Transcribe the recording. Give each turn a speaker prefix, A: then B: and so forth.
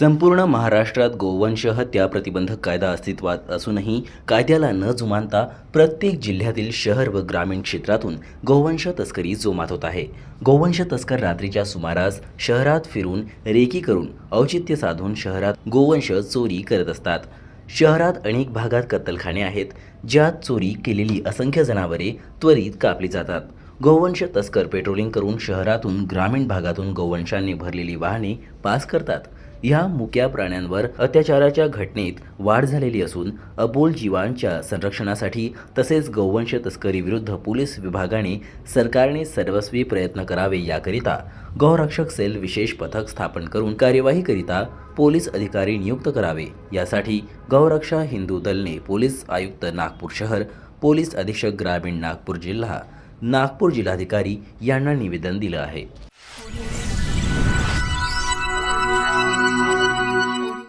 A: संपूर्ण महाराष्ट्रात गोवंश हत्या प्रतिबंधक कायदा अस्तित्वात असूनही कायद्याला न जुमानता प्रत्येक जिल्ह्यातील शहर व ग्रामीण क्षेत्रातून गोवंश तस्करी जोमात होत आहे. गोवंश तस्कर रात्रीच्या सुमारास शहरात फिरून रेकी करून औचित्य साधून शहरात गोवंश चोरी करत असतात. शहरात अनेक भागात कत्तलखाने आहेत ज्यात चोरी केलेली असंख्य जनावरे त्वरित कापली जातात. गोवंश तस्कर पेट्रोलिंग करून शहरातून ग्रामीण भागातून गोवंशांनी भरलेली वाहने पास करतात. या मुक्या प्राण्यांवर अत्याचाराच्या घटनेत वाढ झालेली असून अबोल जीवांच्या संरक्षणासाठी तसेच गोवंश तस्करी विरुद्ध पोलीस विभागाने सरकारने सर्वस्वी प्रयत्न करावे याकरिता गौरक्षक सेल विशेष पथक स्थापन करून कार्यवाहीकरिता पोलीस अधिकारी नियुक्त करावे. यासाठी गौरक्षा हिंदू दलने पोलीस आयुक्त नागपूर शहर पोलीस अधीक्षक ग्रामीण नागपूर जिल्हा नागपूर जिल्हाधिकारी यांना निवेदन दिलं आहे.